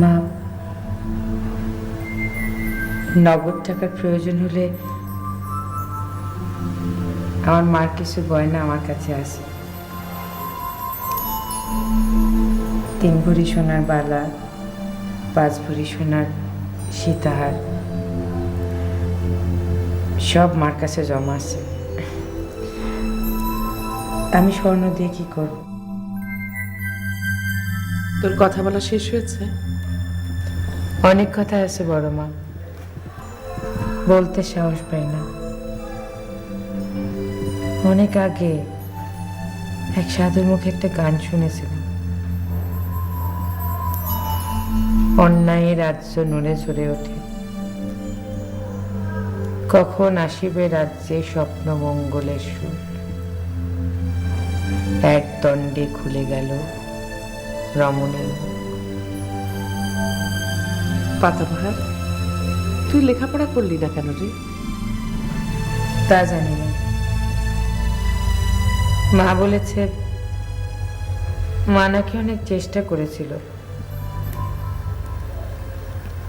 মা, নগদ টাকার প্রয়োজন হলে আমার মার কিছু গয়না আমার কাছে আছে। তিন ভরি সোনার বালা, পাঁচ ভরি সোনার সীতাহার, সব মার কাছে জমা আছে। আমি স্বর্ণ দিয়ে কি করব? তোর কথা বলা শেষ হয়েছে? অনেক কথা আছে বড় মা। বলতে সাহস পাই না। অনেক আগে এক সাধুর মুখে একটা গান শুনেছিলাম। অন্যায় রাজ্য নড়ে চড়ে ওঠে। কখন আসিবে রাজ্যে স্বপ্ন মঙ্গলের সুর? এক দণ্ডে খুলে গেল রমণীর মুখ। পাতাবাহার তুই লেখাপড়া করলি না কেন রে? তা জানি না। মা বলেছে, মা নাকি অনেক চেষ্টা করেছিল।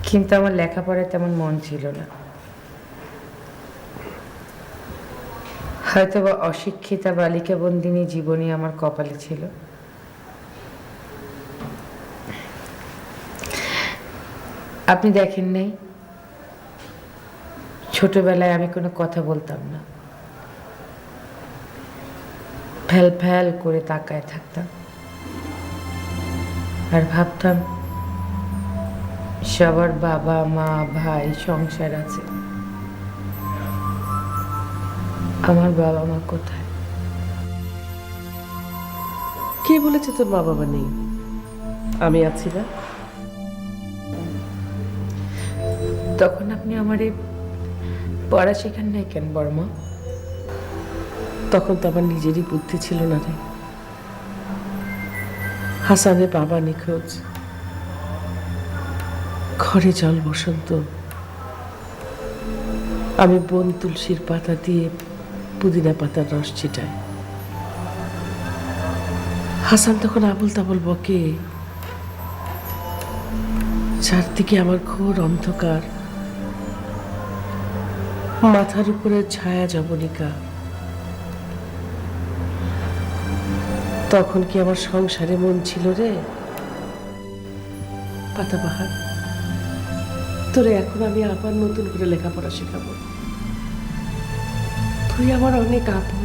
কিন্তু আমার লেখাপড়ায় তেমন মন ছিল না। হয়তো বা অশিক্ষিতা বালিকা বন্দিনী জীবনই আমার কপালে ছিল। আপনি দেখেন নাই? ছোটবেলায় আমি কোনো কথা বলতাম না। ফ্যাল ফ্যাল করে তাকায় থাকতাম। আর ভাবতাম, সবার বাবা, মা, ভাই, সংসার আছে। আমার বাবা মা কোথায়? কে বলেছে তোর বাবা মা নেই? আমি আছি না? তখন আপনি আমারে পড়া শেখান নাই কেন বর্মা তখন তো আমার নিজেরই বুদ্ধি ছিল না রে। হাসানের বাবা নিখোঁজ। ঘরে জল বসন্ত। আমি বন তুলসীর পাতা দিয়ে পুদিনা পাতার রস ছিটাই। হাসান তখন আবুল তাবুল বকে। চারদিকে আমার ঘোর অন্ধকার। মাথার উপরে ছায়া জবনিকা তখন কি আমার সংসারে মন ছিল রে? পাতাবাহার তোরে এখন আমি আবার নতুন করে লেখাপড়া শেখাবো। তুই আমার অনেক আপন